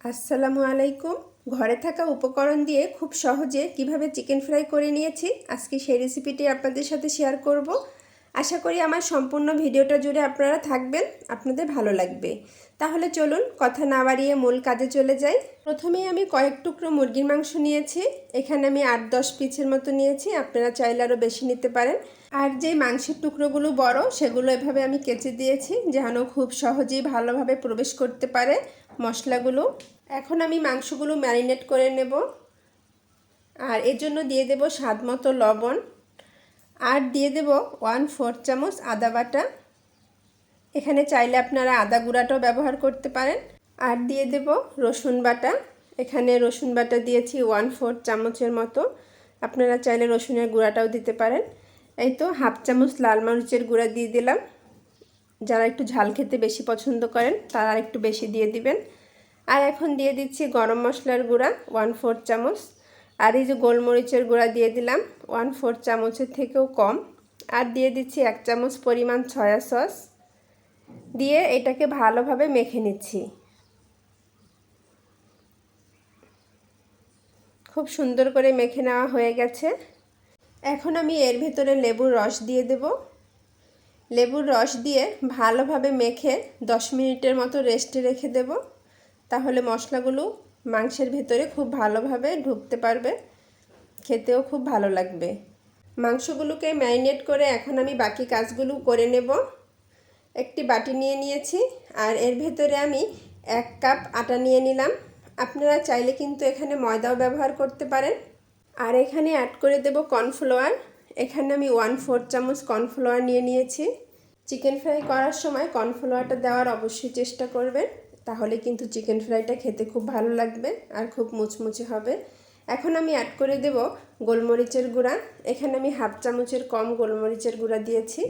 আসসালামু আলাইকুম। ঘরে থাকা উপকরণ দিয়ে খুব সহজে কীভাবে চিকেন ফ্রাই করে নিয়েছি, আজকে সেই রেসিপিটি আপনাদের সাথে শেয়ার করব। আশা করি আমার সম্পূর্ণ ভিডিওটা জুড়ে আপনারা থাকবেন, আপনাদের ভালো লাগবে। তাহলে চলুন কথা না বাড়িয়ে মূল কাজে চলে যাই। প্রথমেই আমি কয়েক টুকরো মুরগির মাংস নিয়েছি, এখানে আমি আট দশ পিসের মতো নিয়েছি, আপনারা চাইলে আরও বেশি নিতে পারেন। আর যে মাংসের টুকরোগুলো বড়, সেগুলো এভাবে আমি কেচে দিয়েছি, যেন খুব সহজেই ভালোভাবে প্রবেশ করতে পারে মশলাগুলো। এখন আমি মাংসগুলো ম্যারিনেট করে নেব। আর এর জন্য দিয়ে দেব স্বাদ মতো লবণ। আর দিয়ে দেব ওয়ান ফোর চামচ আদা বাটা। এখানে চাইলে আপনারা আদা গুঁড়াটাও ব্যবহার করতে পারেন। আর দিয়ে দেব রসুন বাটা। এখানে রসুন বাটা দিয়েছি ওয়ান ফোর চামচের মতো। আপনারা চাইলে রসুনের গুঁড়াটাও দিতে পারেন। এই তো হাফ চামচ লাল মরিচের গুঁড়া দিয়ে দিলাম। যারা একটু ঝাল খেতে বেশি পছন্দ করেন, তারা একটু বেশি দিয়ে দিবেন। আর এখন দিয়ে দিচ্ছি গরম মশলার গুঁড়া ওয়ান ফোর চামচ। আর এই যে গোলমরিচের গুঁড়া দিয়ে দিলাম ওয়ান ফোর চামচের থেকেও কম। আর দিয়ে দিচ্ছি এক চামচ পরিমাণ সয়া সস দিয়ে এটাকে ভালোভাবে মেখে নিচ্ছি। খুব সুন্দর করে মেখে নেওয়া হয়ে গেছে। এখন আমি এর ভেতরে লেবুর রস দিয়ে দেব। লেবুর রস দিয়ে ভালোভাবে মেখে দশ মিনিটের মতো রেস্টে রেখে দেব। তাহলে মশলাগুলো মাংসের ভেতরে খুব ভালোভাবে ঢুকতে পারবে। খেতেও খুব ভালো লাগবে। মাংসগুলোকে ম্যারিনেট করে এখন আমি বাকি কাজগুলো করে নেব। একটি বাটি নিয়ে নিয়েছি আর এর ভেতরে আমি এক কাপ আটা নিয়ে নিলাম। আপনারা চাইলে কিন্তু এখানে ময়দাও ব্যবহার করতে পারেন। আর এখানে অ্যাড করে দেব কর্নফ্লাওয়ার। এখানে আমি ওয়ান ফোর চামচ কর্নফ্লাওয়ার নিয়ে নিয়েছি। চিকেন ফ্রাই করার সময় কর্নফ্লাওয়ারটা দেওয়ার অবশ্যই চেষ্টা করবেন। তাহলে কিন্তু চিকেন ফ্রাইটা খেতে খুব ভালো লাগবে আর খুব মুচমুচে হবে। এখন আমি অ্যাড করে দেব গোলমরিচের গুঁড়া। এখানে আমি হাফ চামচের কম গোলমরিচের গুঁড়া দিয়েছি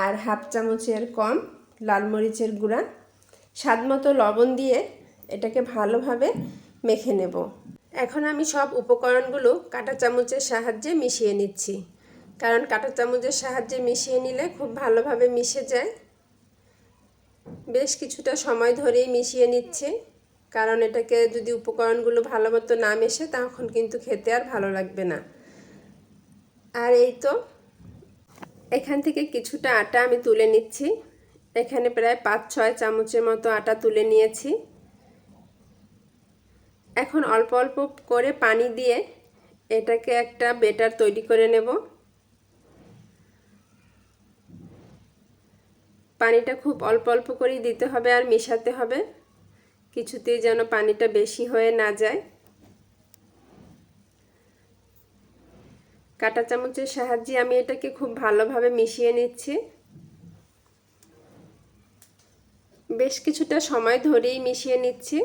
আর হাফ চামচের কম লাল মরিচের গুঁড়া। স্বাদ মতো লবণ দিয়ে এটাকে ভালোভাবে মেখে নেব। এখন আমি সব উপকরণগুলো কাঁটা চামচের সাহায্যে মিশিয়ে নিচ্ছি। কারণ কাঁটা চামচের সাহায্যে মিশিয়ে নিলে খুব ভালোভাবে মিশে যায়। বেশ কিছুটা সময় ধরেই মিশিয়ে নিচ্ছে। কারণ এটাকে যদি উপকরণগুলো ভালো মতো না মেশে, তখন কিন্তু খেতে আর ভালো লাগবে না। আর এই তো, এখান থেকে কিছুটা আটা আমি তুলে নিচ্ছি। এখানে প্রায় পাঁচ, ছয় চামচের মতো আটা তুলে নিয়েছি। এখন অল্প অল্প করে পানি দিয়ে এটাকে একটা বেটার তৈরি করে নেব। পানিটা খুব অল্প অল্প করেই দিতে হবে আর মেশাতে হবে। কিছুতেই যেন পানিটা বেশি হয়ে না যায়। কাটা চামচের সাহায্যে আমি এটাকে খুব ভালোভাবে মিশিয়ে নিচ্ছি। বেশ কিছুটা সময় ধরেই মিশিয়ে নিচ্ছি।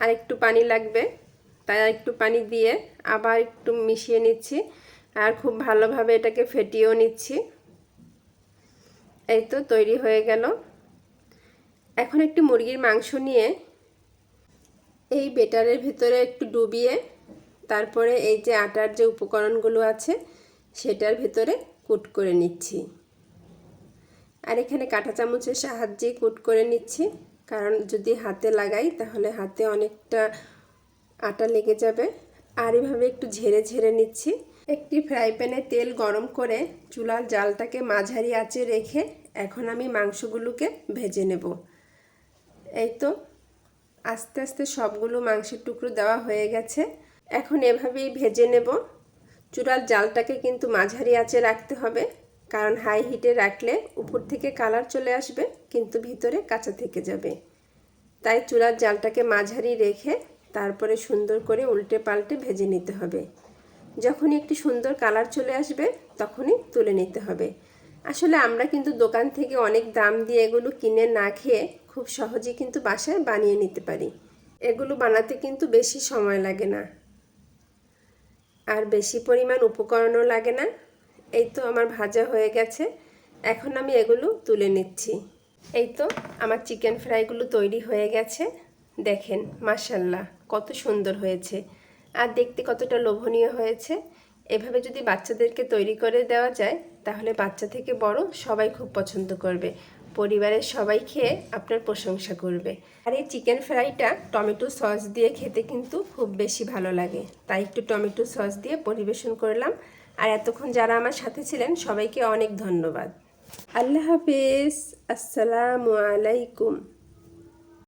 আর একটু পানি লাগবে। তাই একটু পানি দিয়ে আবার একটু মিশিয়ে নিচ্ছি আর খুব ভালোভাবে এটাকে ফেটিয়েও নিচ্ছি। এই তো তৈরি হয়ে গেল। এখন একটি মুরগির মাংস নিয়ে এই বেটারের ভিতরে একটু ডুবিয়ে তারপরে এই যে আটার যে উপকরণগুলো আছে সেটার ভেতরে কুট করে নিচ্ছি। আর এখানে কাঁটা চামচের সাহায্যে কুট করে নিচ্ছি, কারণ যদি হাতে লাগাই তাহলে হাতে অনেকটা আটা লেগে যাবে। আর এভাবে একটু ঝেড়ে ঝেড়ে নিচ্ছি। একটি ফ্রাই প্যানে তেল গরম করে চুলার জালটাকে মাঝারি আঁচে রেখে এখন আমি মাংসগুলোকে ভেজে নেব। এই তো, আস্তে আস্তে সবগুলো মাংসের টুকরো দেওয়া হয়ে গেছে। এখন এভাবেই ভেজে নেব। চুলার জালটাকে কিন্তু মাঝারি আঁচে রাখতে হবে, কারণ হাই হিটে রাখলে উপর থেকে কালার চলে আসবে, কিন্তু ভিতরে কাঁচা থেকে যাবে। তাই চুলার জালটাকে মাঝারি রেখে তারপরে সুন্দর করে উল্টে পাল্টে ভেজে নিতে হবে। যখনই একটি সুন্দর কালার চলে আসবে, তখনই তুলে নিতে হবে। আসলে আমরা কিন্তু দোকান থেকে অনেক দাম দিয়ে এগুলো কিনে না খেয়ে খুব সহজেই কিন্তু বাসায় বানিয়ে নিতে পারি। এগুলো বানাতে কিন্তু বেশি সময় লাগে না। আর বেশি পরিমাণ উপকরণও লাগে না। এই তো আমার ভাজা হয়ে গেছে। এখন আমি এগুলো তুলে নিচ্ছি। এই তো আমার চিকেন ফ্রাইগুলো তৈরি হয়ে গেছে। দেখেন মাসাল্লাহ কত সুন্দর হয়েছে। আর দেখতে কতটা লোভনীয় হয়েছে। এভাবে যদি বাচ্চাদেরকে তৈরি করে দেওয়া যায়, তাহলে বাচ্চা থেকে বড় সবাই খুব পছন্দ করবে। পরিবারের সবাই খেয়ে আপনার প্রশংসা করবে। আর এই চিকেন ফ্রাইটা টমেটো সস দিয়ে খেতে কিন্তু খুব বেশি ভালো লাগে। তাই একটু টমেটো সস দিয়ে পরিবেশন করলাম। আর এতক্ষণ যারা আমার সাথে ছিলেন, সবাইকে অনেক ধন্যবাদ। আল্লাহ হাফিজ। আসসালামু আলাইকুম।